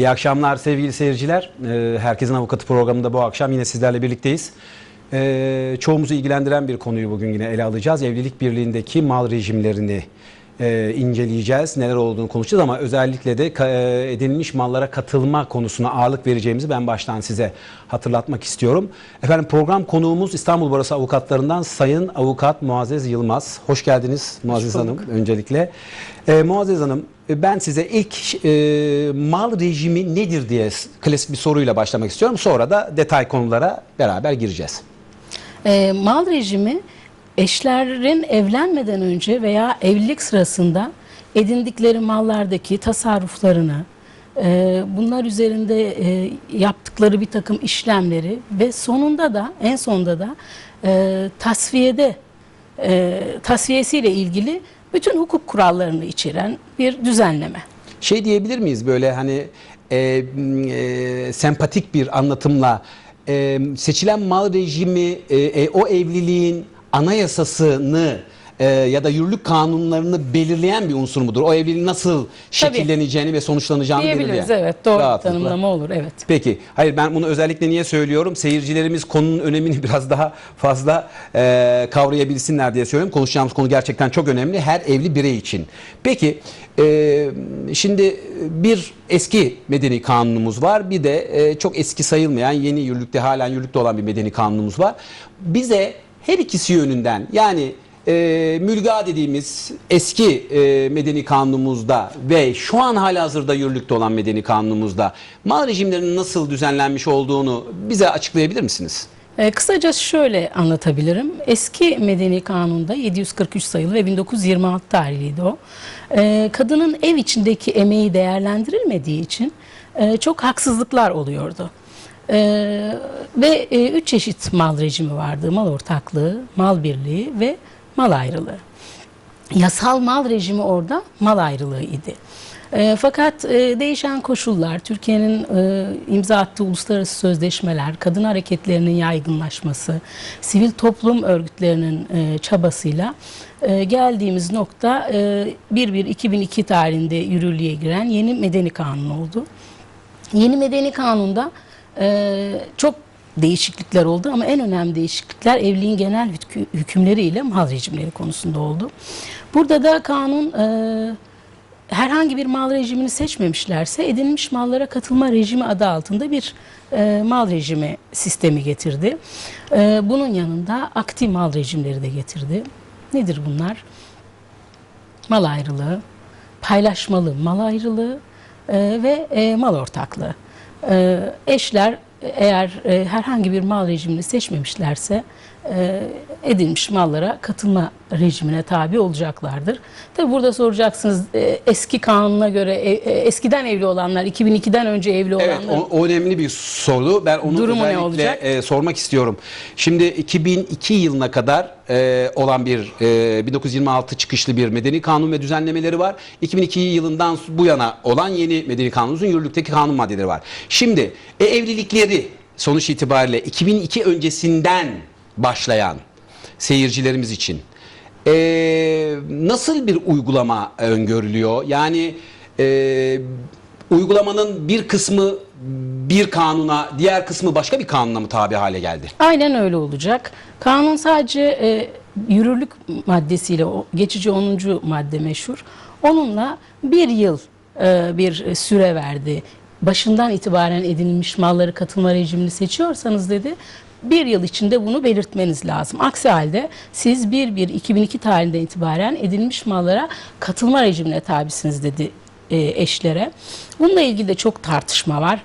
İyi akşamlar sevgili seyirciler. Ee, Herkesin Avukatı programında bu akşam yine sizlerle birlikteyiz. Ee, Çoğumuzu ilgilendiren bir konuyu bugün yine ele alacağız. Evlilik birliğindeki mal rejimlerini e, inceleyeceğiz. Neler olduğunu konuşacağız ama özellikle de e, edinilmiş mallara katılma konusuna ağırlık vereceğimizi ben baştan size hatırlatmak istiyorum. Efendim program konuğumuz İstanbul Barosu Avukatlarından Sayın Avukat Muazzez Yılmaz. Hoş geldiniz Muazzez Hanım öncelikle. Ee, Muazzez Hanım e, ben size ilk e, mal rejimi nedir diye klasik bir soruyla başlamak istiyorum. Sonra da detay konulara beraber gireceğiz. E, mal rejimi eşlerin evlenmeden önce veya evlilik sırasında edindikleri mallardaki tasarruflarını, e, bunlar üzerinde e, yaptıkları bir takım işlemleri ve sonunda da en sonunda da e, tasfiyede e, tasfiyesiyle ilgili bütün hukuk kurallarını içeren bir düzenleme. Şey diyebilir miyiz böyle hani e, e, sempatik bir anlatımla e, seçilen mal rejimi e, e, o evliliğin anayasasını e, ya da yürürlük kanunlarını belirleyen bir unsur mudur? O evliliğin nasıl şekilleneceğini ve sonuçlanacağını Diyebiliriz belirleyen. evet doğru Rahatlıkla. tanımlama olur evet. Peki. Hayır ben bunu özellikle niye söylüyorum? Seyircilerimiz konunun önemini biraz daha fazla e, kavrayabilsinler diye söylüyorum. Konuşacağımız konu gerçekten çok önemli. Her evli birey için. Peki e, şimdi bir eski medeni kanunumuz var. Bir de e, çok eski sayılmayan yeni yürürlükte halen yürürlükte olan bir medeni kanunumuz var. Bize her ikisi yönünden yani e, mülga dediğimiz eski e, medeni kanunumuzda ve şu an halihazırda yürürlükte olan medeni kanunumuzda mal rejimlerinin nasıl düzenlenmiş olduğunu bize açıklayabilir misiniz? E, kısaca şöyle anlatabilirim. Eski Medeni Kanun'da 743 sayılı ve 1926 tarihliydi o. E, kadının ev içindeki emeği değerlendirilmediği için e, çok haksızlıklar oluyordu. E, ve e, üç çeşit mal rejimi vardı. Mal ortaklığı, mal birliği ve mal ayrılığı. Yasal mal rejimi orada mal ayrılığı idi. E, fakat e, değişen koşullar, Türkiye'nin e, imza attığı uluslararası sözleşmeler, kadın hareketlerinin yaygınlaşması, sivil toplum örgütlerinin e, çabasıyla e, geldiğimiz nokta e, 1-1-2002 tarihinde yürürlüğe giren yeni medeni kanun oldu. Yeni medeni kanunda e, çok değişiklikler oldu ama en önemli değişiklikler evliliğin genel hükü- hükümleriyle mal rejimleri konusunda oldu. Burada da kanun e, herhangi bir mal rejimini seçmemişlerse edinilmiş mallara katılma rejimi adı altında bir e, mal rejimi sistemi getirdi. E, bunun yanında aktif mal rejimleri de getirdi. Nedir bunlar? Mal ayrılığı, paylaşmalı mal ayrılığı e, ve e, mal ortaklığı. E, eşler eğer e, herhangi bir mal rejimini seçmemişlerse edilmiş mallara katılma rejimine tabi olacaklardır. Tabi burada soracaksınız e, eski kanuna göre e, e, eskiden evli olanlar 2002'den önce evli Evet olanlar o, o önemli bir soru. Ben onu Durumu özellikle olacak? e, sormak istiyorum. Şimdi 2002 yılına kadar e, olan bir e, 1926 çıkışlı bir medeni kanun ve düzenlemeleri var. 2002 yılından bu yana olan yeni medeni kanunumuzun yürürlükteki kanun maddeleri var. Şimdi e, evlilikleri sonuç itibariyle 2002 öncesinden başlayan seyircilerimiz için e, nasıl bir uygulama öngörülüyor? Yani e, uygulamanın bir kısmı bir kanuna, diğer kısmı başka bir kanuna mı tabi hale geldi? Aynen öyle olacak. Kanun sadece e, yürürlük maddesiyle o geçici 10. madde meşhur. Onunla bir yıl e, bir süre verdi. Başından itibaren edinilmiş malları katılma rejimini seçiyorsanız dedi bir yıl içinde bunu belirtmeniz lazım. Aksi halde siz 1-1-2002 tarihinden itibaren edinilmiş mallara katılma rejimine tabisiniz dedi e, eşlere. Bununla ilgili de çok tartışma var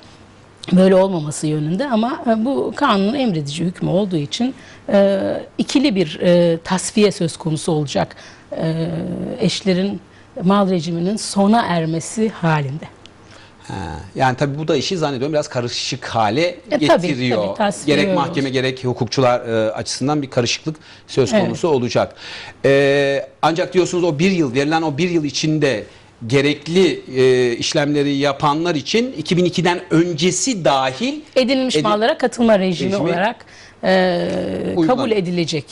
böyle olmaması yönünde ama e, bu kanunun emredici hükmü olduğu için e, ikili bir e, tasfiye söz konusu olacak e, eşlerin mal rejiminin sona ermesi halinde. Ha, yani tabii bu da işi zannediyorum biraz karışık hale E, tabii, getiriyor. tabii, tasfiye gerek mahkeme gerek hukukçular e, açısından bir karışıklık söz Evet. konusu olacak. E, ancak diyorsunuz o bir yıl verilen o bir yıl içinde gerekli e, işlemleri yapanlar için 2002'den öncesi dahil Edinilmiş Edin- mallara katılma rejimi, Rejimi olarak e, uygulan- kabul edilecek.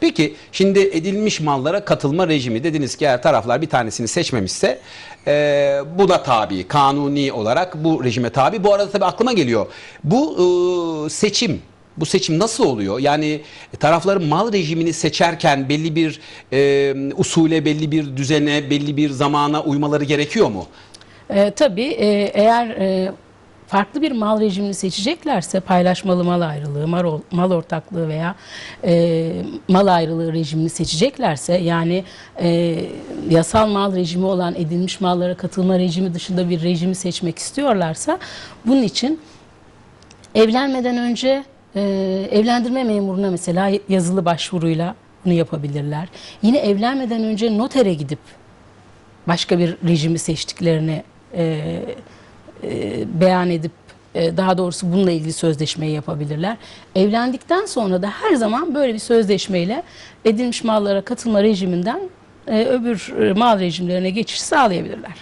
Peki şimdi edilmiş mallara katılma rejimi dediniz ki eğer taraflar bir tanesini seçmemişse e, bu da tabi kanuni olarak bu rejime tabi. Bu arada tabii aklıma geliyor bu e, seçim bu seçim nasıl oluyor? Yani tarafların mal rejimini seçerken belli bir e, usule, belli bir düzene, belli bir zamana uymaları gerekiyor mu? E, tabii e, eğer e, farklı bir mal rejimini seçeceklerse paylaşmalı mal ayrılığı, mal, mal ortaklığı veya e, mal ayrılığı rejimini seçeceklerse yani e, yasal mal rejimi olan edilmiş mallara katılma rejimi dışında bir rejimi seçmek istiyorlarsa bunun için evlenmeden önce e, evlendirme memuruna mesela yazılı başvuruyla bunu yapabilirler. Yine evlenmeden önce notere gidip başka bir rejimi seçtiklerini e, e, beyan edip e, daha doğrusu bununla ilgili sözleşmeyi yapabilirler. Evlendikten sonra da her zaman böyle bir sözleşmeyle edilmiş mallara katılma rejiminden e, öbür e, mal rejimlerine geçiş sağlayabilirler.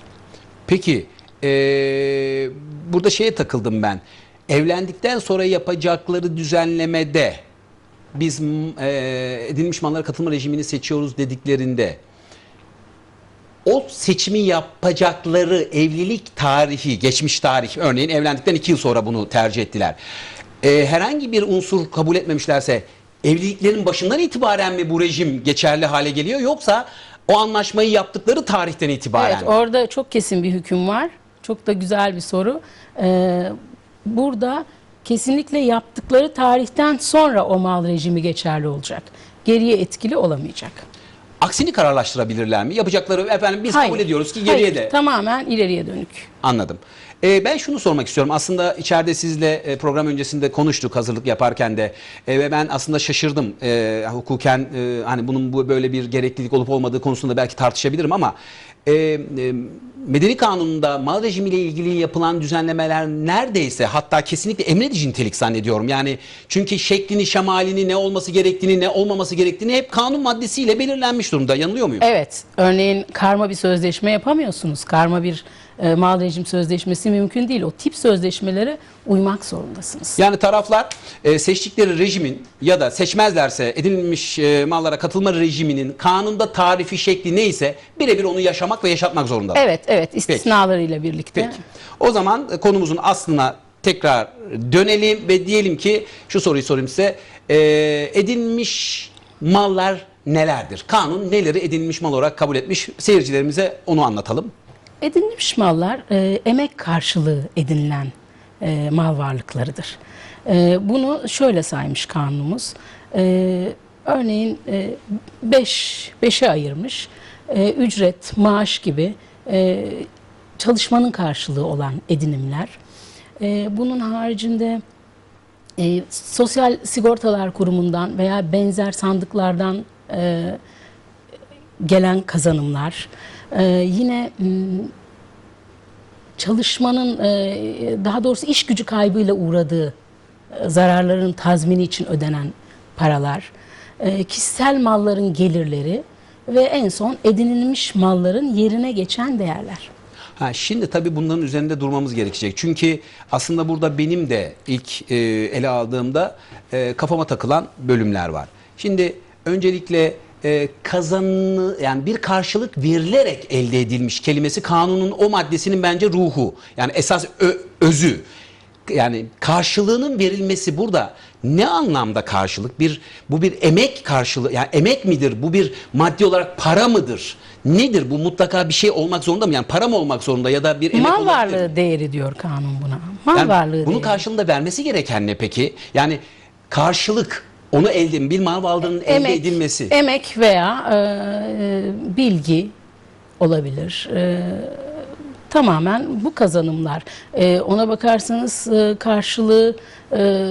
Peki eee, burada şeye takıldım ben. Evlendikten sonra yapacakları düzenlemede biz eee, edilmiş mallara katılma rejimini seçiyoruz dediklerinde o seçimi yapacakları evlilik tarihi, geçmiş tarih örneğin evlendikten iki yıl sonra bunu tercih ettiler. Eee, herhangi bir unsur kabul etmemişlerse evliliklerin başından itibaren mi bu rejim geçerli hale geliyor yoksa o anlaşmayı yaptıkları tarihten itibaren Evet, mi? orada çok kesin bir hüküm var. Çok da güzel bir soru. Ee, burada kesinlikle yaptıkları tarihten sonra o mal rejimi geçerli olacak. Geriye etkili olamayacak. Aksini kararlaştırabilirler mi? Yapacakları efendim biz kabul ediyoruz ki geriye Hayır, de. Tamamen ileriye dönük. Anladım. Ee, ben şunu sormak istiyorum. Aslında içeride sizle e, program öncesinde konuştuk hazırlık yaparken de E, ve ben aslında şaşırdım. E, hukuken e, hani bunun bu böyle bir gereklilik olup olmadığı konusunda belki tartışabilirim ama e, e, medeni kanununda mal rejimiyle ilgili yapılan düzenlemeler neredeyse hatta kesinlikle emredici nitelik zannediyorum. Yani çünkü şeklini, şemalini, ne olması gerektiğini, ne olmaması gerektiğini hep kanun maddesiyle belirlenmiş durumda. Yanılıyor muyum? Evet, örneğin karma bir sözleşme yapamıyorsunuz. Karma bir e, mal rejim sözleşmesi mümkün değil. O tip sözleşmelere uymak zorundasınız. Yani taraflar e, seçtikleri rejimin ya da seçmezlerse edilmiş e, mallara katılma rejiminin kanunda tarifi şekli neyse birebir onu yaşamak ve yaşatmak zorundalar. Evet, evet, istisnalarıyla birlikte. Peki. O zaman e, konumuzun aslına tekrar dönelim ve diyelim ki şu soruyu sorayım size. E, edilmiş mallar nelerdir? Kanun neleri edinmiş mal olarak kabul etmiş? Seyircilerimize onu anlatalım. Edinilmiş mallar e, emek karşılığı edinilen e, mal varlıklarıdır. E, bunu şöyle saymış kanunumuz. E, örneğin 5 beşe ayırmış e, ücret, maaş gibi e, çalışmanın karşılığı olan edinimler. E, bunun haricinde e, Sosyal Sigortalar Kurumu'ndan veya benzer sandıklardan e, gelen kazanımlar, e, yine çalışmanın e, daha doğrusu iş gücü kaybıyla uğradığı e, zararların tazmini için ödenen paralar, e, kişisel malların gelirleri ve en son edinilmiş malların yerine geçen değerler. Ha, şimdi tabii bunların üzerinde durmamız gerekecek. Çünkü aslında burada benim de ilk e, ele aldığımda e, kafama takılan bölümler var. Şimdi öncelikle e, kazanını yani bir karşılık verilerek elde edilmiş kelimesi kanunun o maddesinin bence ruhu. Yani esas ö- özü. Yani karşılığının verilmesi burada ne anlamda karşılık? Bir bu bir emek karşılığı. Yani emek midir? Bu bir maddi olarak para mıdır? Nedir? Bu mutlaka bir şey olmak zorunda mı? Yani para mı olmak zorunda ya da bir emek Mal olabilir varlığı değeri diyor kanun buna. Mal Yani varlığı bunun değeri. karşılığında vermesi gereken ne peki? Yani karşılık onu elde bir mal varlığının elde edilmesi. Emek veya e, bilgi olabilir. E, tamamen bu kazanımlar. E, ona bakarsanız e, karşılığı e,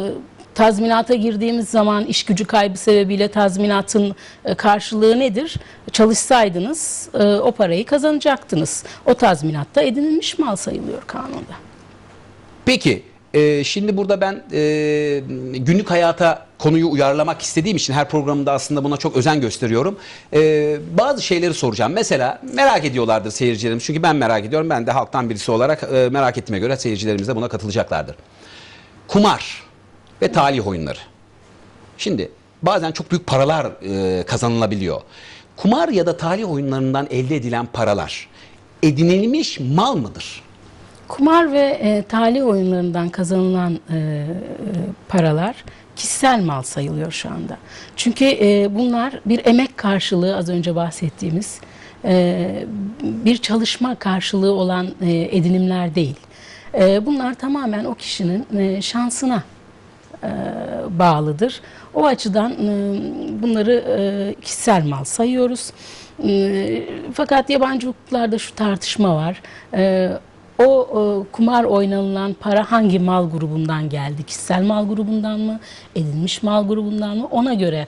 tazminata girdiğimiz zaman iş gücü kaybı sebebiyle tazminatın e, karşılığı nedir? Çalışsaydınız e, o parayı kazanacaktınız. O tazminatta edinilmiş mal sayılıyor kanunda. Peki e, şimdi burada ben günlük hayata konuyu uyarlamak istediğim için her programda aslında buna çok özen gösteriyorum. Bazı şeyleri soracağım. Mesela merak ediyorlardır seyircilerimiz. Çünkü ben merak ediyorum. Ben de halktan birisi olarak merak ettiğime göre seyircilerimiz de buna katılacaklardır. Kumar ve talih oyunları. Şimdi bazen çok büyük paralar e, kazanılabiliyor. Kumar ya da talih oyunlarından elde edilen paralar edinilmiş mal mıdır? Kumar ve e, talih oyunlarından kazanılan e, e, paralar kişisel mal sayılıyor şu anda. Çünkü e, bunlar bir emek karşılığı az önce bahsettiğimiz e, bir çalışma karşılığı olan e, edinimler değil. E, bunlar tamamen o kişinin e, şansına bağlıdır. O açıdan e, bunları e, kişisel mal sayıyoruz. E, Fakat yabancı hukuklarda şu tartışma var. E, O e, kumar oynanılan para hangi mal grubundan geldi? Kişisel mal grubundan mı? Edilmiş mal grubundan mı? Ona göre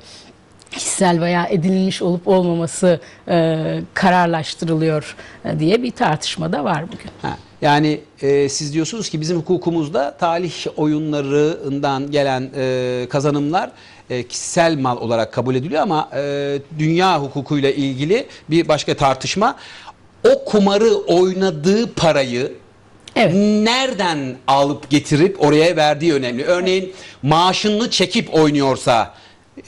kişisel veya edinilmiş olup olmaması e, kararlaştırılıyor e, diye bir tartışma da var bugün. Ha, yani e, siz diyorsunuz ki bizim hukukumuzda talih oyunlarından gelen e, kazanımlar e, kişisel mal olarak kabul ediliyor ama e, dünya hukukuyla ilgili bir başka tartışma o kumarı oynadığı parayı Evet. nereden alıp getirip oraya verdiği önemli. Örneğin maaşını çekip oynuyorsa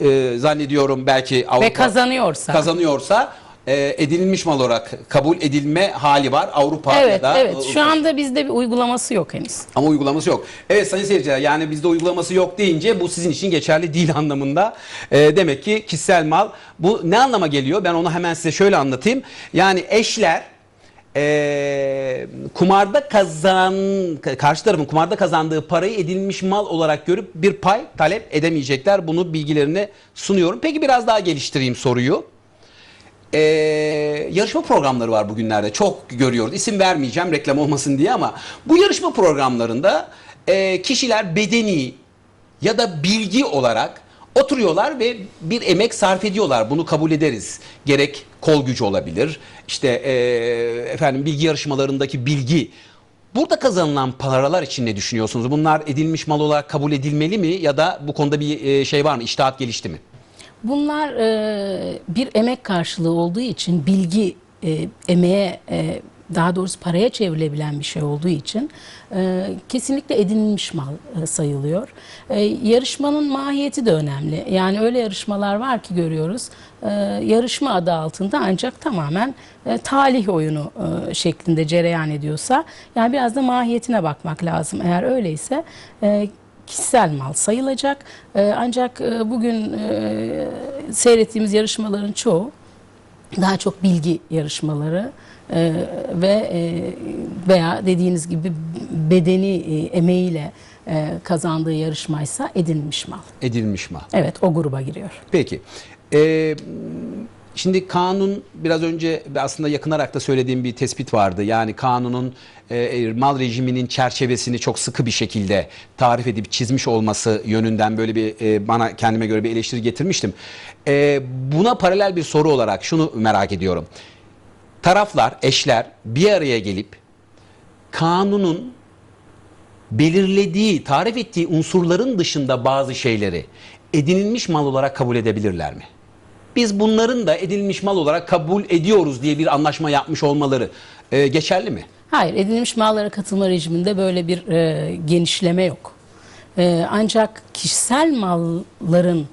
e, zannediyorum belki Avrupa Ve kazanıyorsa. kazanıyorsa e, edinilmiş mal olarak kabul edilme hali var Avrupa ya Evet, da evet. Şu anda bizde bir uygulaması yok henüz. ama uygulaması yok. Evet sayın seyirciler yani bizde uygulaması yok deyince bu sizin için geçerli değil anlamında. Ee, demek ki kişisel mal bu ne anlama geliyor? Ben onu hemen size şöyle anlatayım. Yani eşler ee, kumarda kazan karşı tarafın kumarda kazandığı parayı edilmiş mal olarak görüp bir pay talep edemeyecekler. Bunu bilgilerini sunuyorum. Peki biraz daha geliştireyim soruyu. Ee, yarışma programları var bugünlerde çok görüyoruz. İsim vermeyeceğim reklam olmasın diye ama bu yarışma programlarında e, kişiler bedeni ya da bilgi olarak oturuyorlar ve bir emek sarf ediyorlar. Bunu kabul ederiz. Gerek kol gücü olabilir. İşte e, efendim bilgi yarışmalarındaki bilgi. Burada kazanılan paralar için ne düşünüyorsunuz? Bunlar edilmiş mal olarak kabul edilmeli mi ya da bu konuda bir e, şey var mı? İştahat gelişti mi? Bunlar e, bir emek karşılığı olduğu için bilgi e, emeğe e, daha doğrusu paraya çevrilebilen bir şey olduğu için e, kesinlikle edinilmiş mal e, sayılıyor. E, yarışmanın mahiyeti de önemli. Yani öyle yarışmalar var ki görüyoruz. e, yarışma adı altında ancak tamamen e, talih oyunu e, şeklinde cereyan ediyorsa yani biraz da mahiyetine bakmak lazım. Eğer öyleyse e, kişisel mal sayılacak. Ee, ancak e, bugün e, seyrettiğimiz yarışmaların çoğu daha çok bilgi yarışmaları e, ve e, veya dediğiniz gibi bedeni e, emeğiyle e, kazandığı yarışmaysa edinmiş mal. Edilmiş mal. Evet o gruba giriyor. Peki. Ee, şimdi kanun biraz önce aslında yakınarak da söylediğim bir tespit vardı. Yani kanunun e, mal rejiminin çerçevesini çok sıkı bir şekilde tarif edip çizmiş olması yönünden böyle bir e, bana kendime göre bir eleştiri getirmiştim. E, buna paralel bir soru olarak şunu merak ediyorum. Taraflar, eşler bir araya gelip kanunun belirlediği, tarif ettiği unsurların dışında bazı şeyleri edinilmiş mal olarak kabul edebilirler mi? Biz bunların da edinilmiş mal olarak kabul ediyoruz diye bir anlaşma yapmış olmaları e, geçerli mi? Hayır, edinilmiş mallara katılma rejiminde böyle bir e, genişleme yok. E, ancak kişisel malların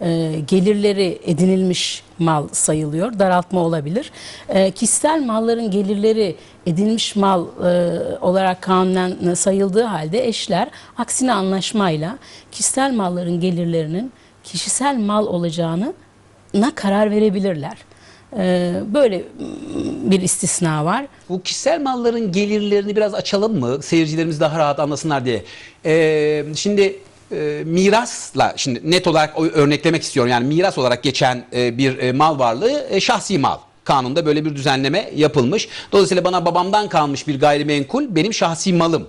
e, gelirleri edinilmiş mal sayılıyor. Daraltma olabilir. E, kişisel malların gelirleri edinilmiş mal e, olarak kanunen sayıldığı halde eşler aksine anlaşmayla kişisel malların gelirlerinin kişisel mal olacağını na karar verebilirler. E, böyle bir istisna var. Bu kişisel malların gelirlerini biraz açalım mı? Seyircilerimiz daha rahat anlasınlar diye. Ee, şimdi e, mirasla şimdi net olarak örneklemek istiyorum. Yani miras olarak geçen e, bir e, mal varlığı şahsi mal. Kanunda böyle bir düzenleme yapılmış. Dolayısıyla bana babamdan kalmış bir gayrimenkul benim şahsi malım.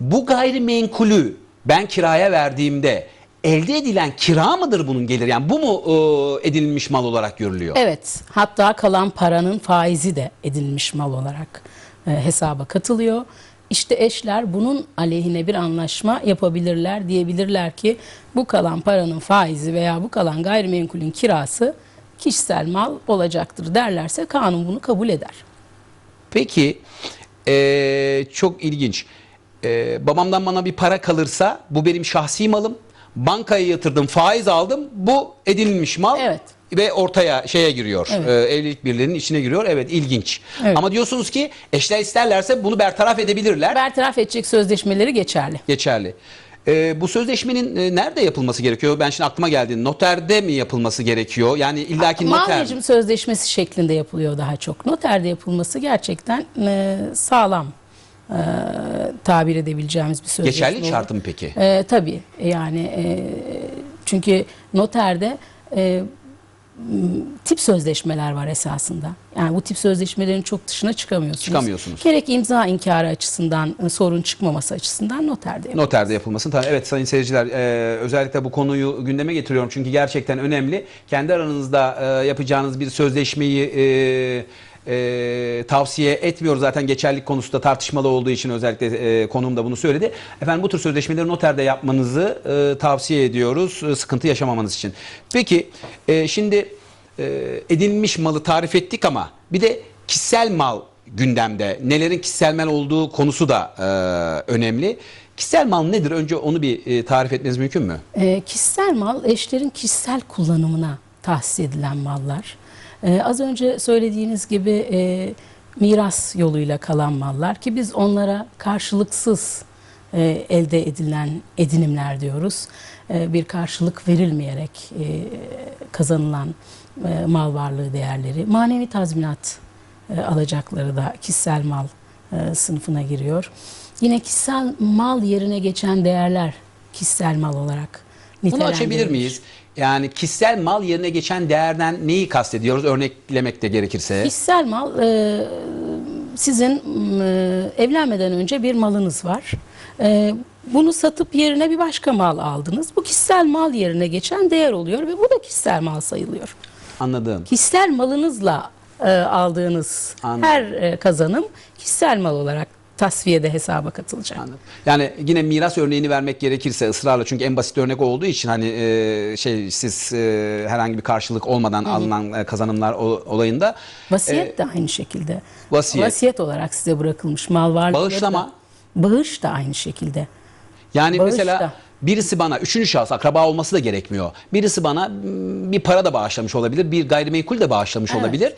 Bu gayrimenkulü ben kiraya verdiğimde elde edilen kira mıdır bunun geliri? Yani bu mu e, edinilmiş mal olarak görülüyor? Evet, hatta kalan paranın faizi de edinilmiş mal olarak e, hesaba katılıyor. İşte eşler bunun aleyhine bir anlaşma yapabilirler. Diyebilirler ki bu kalan paranın faizi veya bu kalan gayrimenkulün kirası kişisel mal olacaktır derlerse kanun bunu kabul eder. Peki eee, çok ilginç. Eee, babamdan bana bir para kalırsa bu benim şahsi malım. Bankaya yatırdım, faiz aldım. Bu edinilmiş mal. Evet. Ve ortaya şeye giriyor. Evet. e, evlilik birliğinin içine giriyor. Evet ilginç. Evet. Ama diyorsunuz ki eşler isterlerse bunu bertaraf edebilirler. Bertaraf edecek sözleşmeleri geçerli. geçerli. E, bu sözleşmenin e, nerede yapılması gerekiyor? Ben şimdi aklıma geldi. Noterde mi yapılması gerekiyor? Yani illaki noter. rejim sözleşmesi şeklinde yapılıyor daha çok. Noterde yapılması gerçekten e, sağlam e, tabir edebileceğimiz bir sözleşme. Geçerli olur. şartı mı peki? E, tabii yani e, çünkü noterde e, tip sözleşmeler var esasında. Yani bu tip sözleşmelerin çok dışına çıkamıyorsunuz. Çıkamıyorsunuz. Gerek imza inkarı açısından e, sorun çıkmaması açısından noterde yapılıyor. Noterde yapılmasın. Tabii, evet sayın seyirciler e, özellikle bu konuyu gündeme getiriyorum çünkü gerçekten önemli. Kendi aranızda e, yapacağınız bir sözleşmeyi e, e, tavsiye etmiyoruz zaten geçerlilik konusunda tartışmalı olduğu için özellikle e, konuğum da bunu söyledi. Efendim bu tür sözleşmeleri noterde yapmanızı e, tavsiye ediyoruz e, sıkıntı yaşamamanız için. Peki e, şimdi e, edinilmiş malı tarif ettik ama bir de kişisel mal gündemde. Nelerin kişisel mal olduğu konusu da e, önemli. Kişisel mal nedir? Önce onu bir e, tarif etmeniz mümkün mü? E, kişisel mal eşlerin kişisel kullanımına tahsis edilen mallar. E, az önce söylediğiniz gibi e, miras yoluyla kalan mallar ki biz onlara karşılıksız e, elde edilen edinimler diyoruz. E, bir karşılık verilmeyerek e, kazanılan e, mal varlığı değerleri. Manevi tazminat e, alacakları da kişisel mal e, sınıfına giriyor. Yine kişisel mal yerine geçen değerler kişisel mal olarak Bunu açabilir miyiz? Yani kişisel mal yerine geçen değerden neyi kastediyoruz? Örneklemek de gerekirse. Kişisel mal e, sizin e, evlenmeden önce bir malınız var. E, bunu satıp yerine bir başka mal aldınız. Bu kişisel mal yerine geçen değer oluyor ve bu da kişisel mal sayılıyor. Anladım. Kişisel malınızla e, aldığınız Anladım. her e, kazanım kişisel mal olarak tasfiyede hesaba katılacak. Anladım. Yani yine miras örneğini vermek gerekirse ısrarla çünkü en basit örnek olduğu için hani e, şey siz e, herhangi bir karşılık olmadan alınan e, kazanımlar o- olayında Vasiyet e, de aynı şekilde. vasiyet. Vasiyet olarak size bırakılmış mal varlıkları Bağışlama. da- Bağış da aynı şekilde. Yani Bağış mesela da. Birisi bana üçüncü şahıs akraba olması da gerekmiyor. Birisi bana bir para da bağışlamış olabilir, bir gayrimenkul de bağışlamış Evet, olabilir.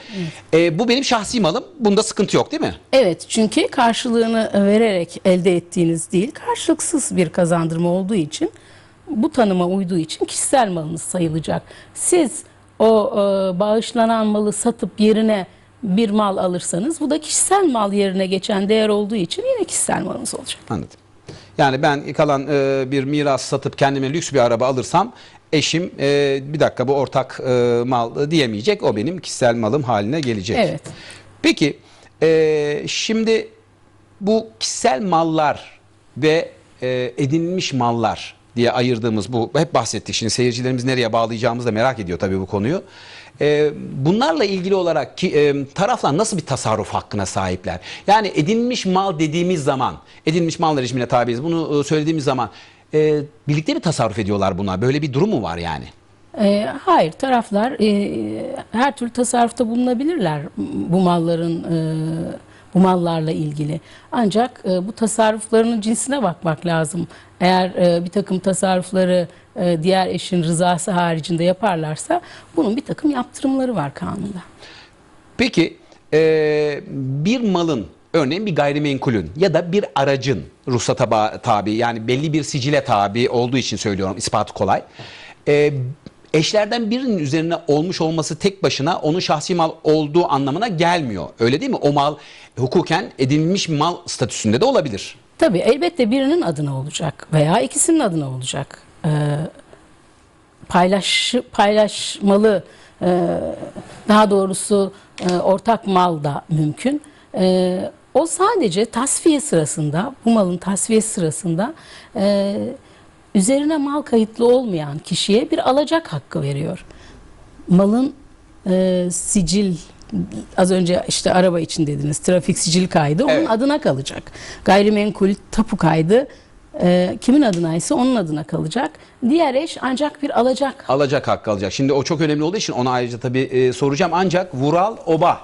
E, bu benim şahsi malım. Bunda sıkıntı yok değil mi? Evet çünkü karşılığını vererek elde ettiğiniz değil karşılıksız bir kazandırma olduğu için bu tanıma uyduğu için kişisel malınız sayılacak. Siz o e, bağışlanan malı satıp yerine bir mal alırsanız bu da kişisel mal yerine geçen değer olduğu için yine kişisel malınız olacak. Anladım. Yani ben kalan e, bir miras satıp kendime lüks bir araba alırsam eşim e, bir dakika bu ortak e, mal diyemeyecek. O benim kişisel malım haline gelecek. Evet. Peki e, şimdi bu kişisel mallar ve e, edinilmiş mallar diye ayırdığımız bu hep bahsettik. Şimdi seyircilerimiz nereye bağlayacağımızı da merak ediyor tabii bu konuyu. E, bunlarla ilgili olarak ki, e, taraflar nasıl bir tasarruf hakkına sahipler? Yani edinilmiş mal dediğimiz zaman, edinilmiş mal rejimine tabiiz. Bunu e, söylediğimiz zaman e, birlikte mi tasarruf ediyorlar buna? Böyle bir durum mu var yani? E, hayır, taraflar her türlü tasarrufta bulunabilirler bu malların e, bu mallarla ilgili. Ancak e, bu tasarruflarının cinsine bakmak lazım. Eğer e, bir takım tasarrufları e, diğer eşin rızası haricinde yaparlarsa bunun bir takım yaptırımları var kanunda. Peki e, bir malın örneğin bir gayrimenkulün ya da bir aracın ruhsata tabi yani belli bir sicile tabi olduğu için söylüyorum ispatı kolay. E, eşlerden birinin üzerine olmuş olması tek başına onun şahsi mal olduğu anlamına gelmiyor. Öyle değil mi? O mal hukuken edinilmiş mal statüsünde de olabilir. Tabii elbette birinin adına olacak veya ikisinin adına olacak. Ee, paylaş paylaşmalı e, daha doğrusu e, ortak mal da mümkün. E, o sadece tasfiye sırasında bu malın tasfiye sırasında e, üzerine mal kayıtlı olmayan kişiye bir alacak hakkı veriyor. Malın e, sicil az önce işte araba için dediniz trafik sicil kaydı onun Evet. adına kalacak. Gayrimenkul tapu kaydı e, kimin adınaysa onun adına kalacak. Diğer eş ancak bir alacak. Alacak hakkı alacak. Şimdi o çok önemli olduğu için ona ayrıca tabii e, soracağım. Ancak Vural Oba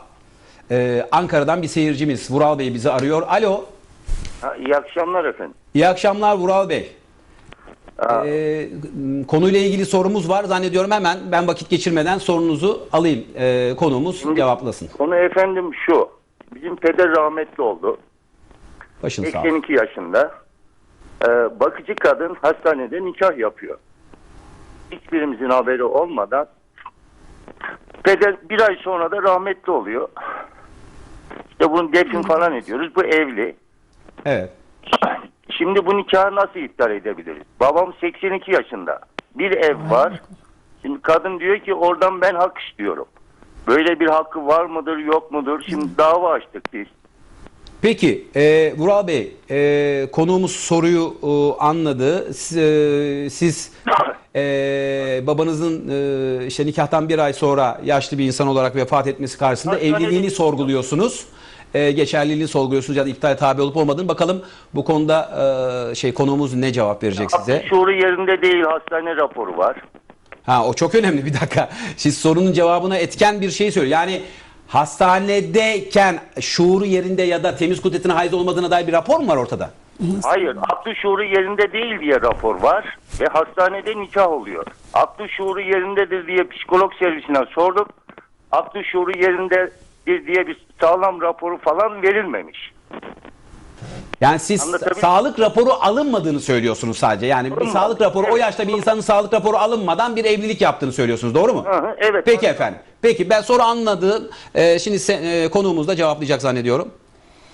e, Ankara'dan bir seyircimiz. Vural Bey bizi arıyor. Alo. Ha, iyi akşamlar efendim. İyi akşamlar Vural Bey. Ee, konuyla ilgili sorumuz var. Zannediyorum hemen ben vakit geçirmeden sorunuzu alayım. Ee, konuğumuz cevaplasın. Konu efendim şu. Bizim peder rahmetli oldu. Başın sağ olsun. 82 yaşında. Ee, bakıcı kadın hastanede nikah yapıyor. Hiçbirimizin haberi olmadan peder bir ay sonra da rahmetli oluyor. İşte bunu defin falan ediyoruz. Bu evli. Evet. Şimdi bu nikahı nasıl iptal edebiliriz? Babam 82 yaşında. Bir ev var. Şimdi kadın diyor ki oradan ben hak istiyorum. Böyle bir hakkı var mıdır yok mudur? Şimdi dava açtık biz. Peki e, Vural Bey e, konuğumuz soruyu e, anladı. Siz, e, siz e, babanızın e, işte nikahtan bir ay sonra yaşlı bir insan olarak vefat etmesi karşısında evliliğini sorguluyorsunuz. E, geçerliliğini sorguluyorsunuz ya da iptal tabi olup olmadığını bakalım bu konuda e, şey konuğumuz ne cevap verecek size. Aklı şuuru yerinde değil hastane raporu var. Ha o çok önemli bir dakika. Siz sorunun cevabına etken bir şey söylüyor. Yani hastanedeyken şuuru yerinde ya da temiz kudretine haiz olmadığına dair bir rapor mu var ortada? Hayır aklı şuuru yerinde değil diye rapor var ve hastanede nikah oluyor. Aklı şuuru yerindedir diye psikolog servisine sorduk. Aklı şuuru yerindedir diye bir sağlam raporu falan verilmemiş. Yani siz sağlık raporu alınmadığını söylüyorsunuz sadece. Yani bir sağlık raporu o Evet. yaşta bir insanın sağlık raporu alınmadan bir evlilik yaptığını söylüyorsunuz. Doğru mu? Hı hı, evet. Peki efendim. Peki ben soru anladım. Ee, şimdi se- e, konuğumuz da cevaplayacak zannediyorum.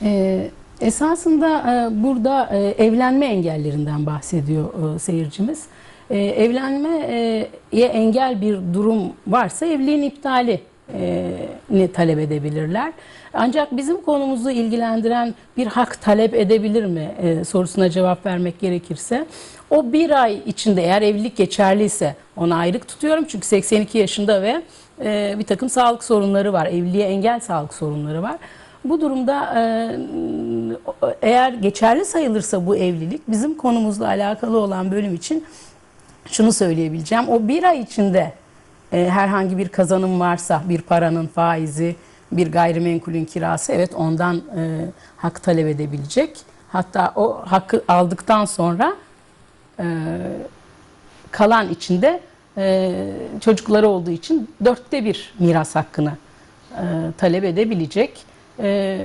Ee, esasında e, burada e, evlenme engellerinden bahsediyor e, seyircimiz. E, evlenmeye engel bir durum varsa evliliğin iptali e, ni talep edebilirler. Ancak bizim konumuzu ilgilendiren bir hak talep edebilir mi e, sorusuna cevap vermek gerekirse o bir ay içinde eğer evlilik geçerliyse ona ayrık tutuyorum çünkü 82 yaşında ve e, bir takım sağlık sorunları var evliliğe engel sağlık sorunları var. Bu durumda eğer geçerli sayılırsa bu evlilik bizim konumuzla alakalı olan bölüm için şunu söyleyebileceğim. O bir ay içinde e, herhangi bir kazanım varsa bir paranın faizi, bir gayrimenkulün kirası evet ondan e, hak talep edebilecek. Hatta o hakkı aldıktan sonra e, kalan içinde e, çocukları olduğu için dörtte bir miras hakkını e, talep edebilecek. E,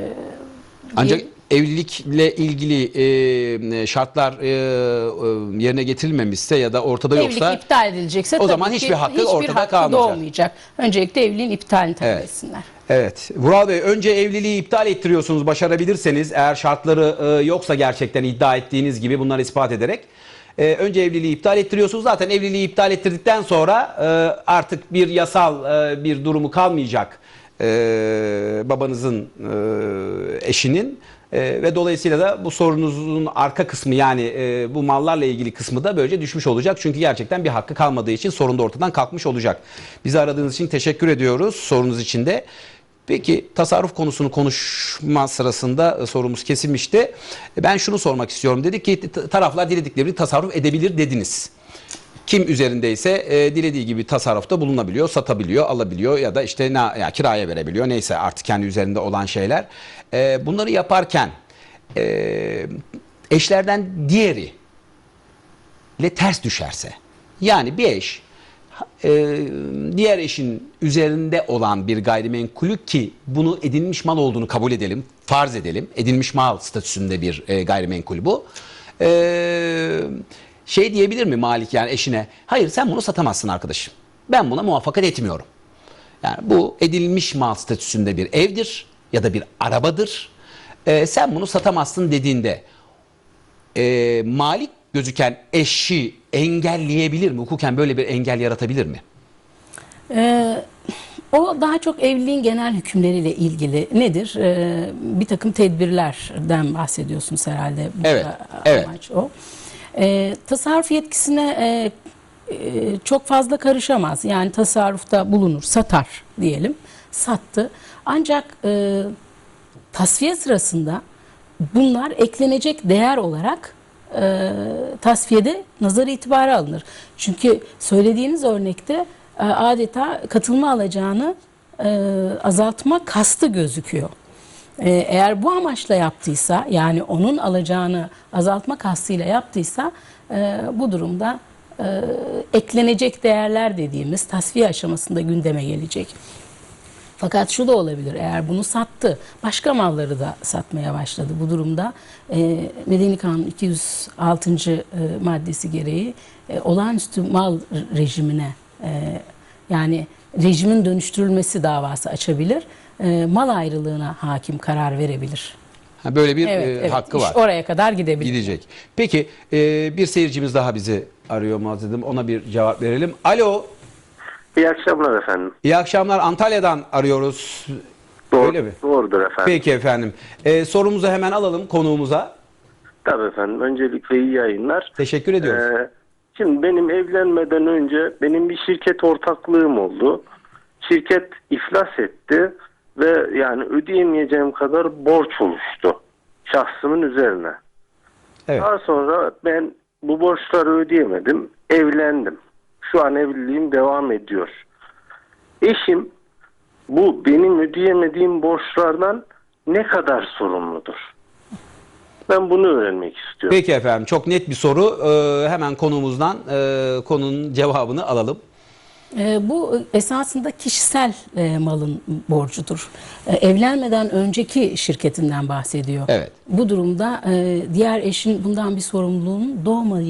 Ancak evlilikle ilgili e, şartlar e, e, yerine getirilmemişse ya da ortada yoksa evlilik iptal edilecekse o zaman hiçbir hakkı ortada hakkı kalmayacak. doğmayacak. Öncelikle evliliğin iptalini talep Evet. etsinler. Evet. Vural Bey önce evliliği iptal ettiriyorsunuz başarabilirseniz eğer şartları e, yoksa gerçekten iddia ettiğiniz gibi bunları ispat ederek. E, önce evliliği iptal ettiriyorsunuz. Zaten evliliği iptal ettirdikten sonra e, artık bir yasal e, bir durumu kalmayacak e, babanızın e, eşinin. E, ve dolayısıyla da bu sorunuzun arka kısmı yani e, bu mallarla ilgili kısmı da böylece düşmüş olacak. Çünkü gerçekten bir hakkı kalmadığı için sorun da ortadan kalkmış olacak. Bizi aradığınız için teşekkür ediyoruz sorunuz için de. Peki tasarruf konusunu konuşma sırasında e, sorumuz kesilmişti. Ben şunu sormak istiyorum. Dedik ki taraflar diledikleri tasarruf edebilir dediniz. Kim üzerindeyse e, dilediği gibi tasarrufta bulunabiliyor, satabiliyor, alabiliyor ya da işte ne, ya kiraya verebiliyor. Neyse artık kendi üzerinde olan şeyler. E, bunları yaparken e, eşlerden diğeri ile ters düşerse yani bir eş e, diğer eşin üzerinde olan bir gayrimenkulü ki bunu edinmiş mal olduğunu kabul edelim, farz edelim. Edinmiş mal statüsünde bir e, gayrimenkul bu. E, şey diyebilir mi Malik yani eşine? Hayır sen bunu satamazsın arkadaşım. Ben buna muvaffakat etmiyorum. Yani bu edilmiş mal statüsünde bir evdir ya da bir arabadır. E, sen bunu satamazsın dediğinde e, malik gözüken eşi engelleyebilir mi? Hukuken böyle bir engel yaratabilir mi? Ee, o daha çok evliliğin genel hükümleriyle ilgili nedir? Ee, bir takım tedbirlerden bahsediyorsunuz herhalde. Evet. Amaç o. Ee, tasarruf yetkisine e, e, çok fazla karışamaz. Yani tasarrufta bulunur, satar diyelim. Sattı. Ancak e, tasfiye sırasında bunlar eklenecek değer olarak e, tasfiyede nazar itibara alınır. Çünkü söylediğiniz örnekte e, adeta katılma alacağını e, azaltma kastı gözüküyor. E, eğer bu amaçla yaptıysa yani onun alacağını azaltma kastıyla yaptıysa e, bu durumda e, eklenecek değerler dediğimiz tasfiye aşamasında gündeme gelecek. Fakat şu da olabilir eğer bunu sattı başka malları da satmaya başladı. Bu durumda e, Medeni Kanun 206. e, maddesi gereği e, olağanüstü mal rejimine e, yani rejimin dönüştürülmesi davası açabilir. E, mal ayrılığına hakim karar verebilir. Ha, böyle bir Evet, e, evet. hakkı İş var. oraya kadar gidebilir. Gidecek. Peki e, bir seyircimiz daha bizi arıyor Muazzez'im. Ona bir cevap verelim. Alo. İyi akşamlar efendim. İyi akşamlar. Antalya'dan arıyoruz. Doğru, Öyle mi? Doğrudur efendim. Peki efendim. E, sorumuzu hemen alalım konuğumuza. Tabii efendim. Öncelikle iyi yayınlar. Teşekkür ediyoruz. Ee, şimdi benim evlenmeden önce benim bir şirket ortaklığım oldu. Şirket iflas etti ve yani ödeyemeyeceğim kadar borç oluştu şahsımın üzerine. evet. Daha sonra ben bu borçları ödeyemedim. Evlendim. Şu an evliliğim devam ediyor. Eşim bu benim ödeyemediğim borçlardan ne kadar sorumludur? Ben bunu öğrenmek istiyorum. Peki efendim. Çok net bir soru. E, hemen konuğumuzdan e, konunun cevabını alalım. E, bu esasında kişisel e, malın borcudur. E, evlenmeden önceki şirketinden bahsediyor. Evet. Bu durumda e, diğer eşin bundan bir sorumluluğun doğmadığı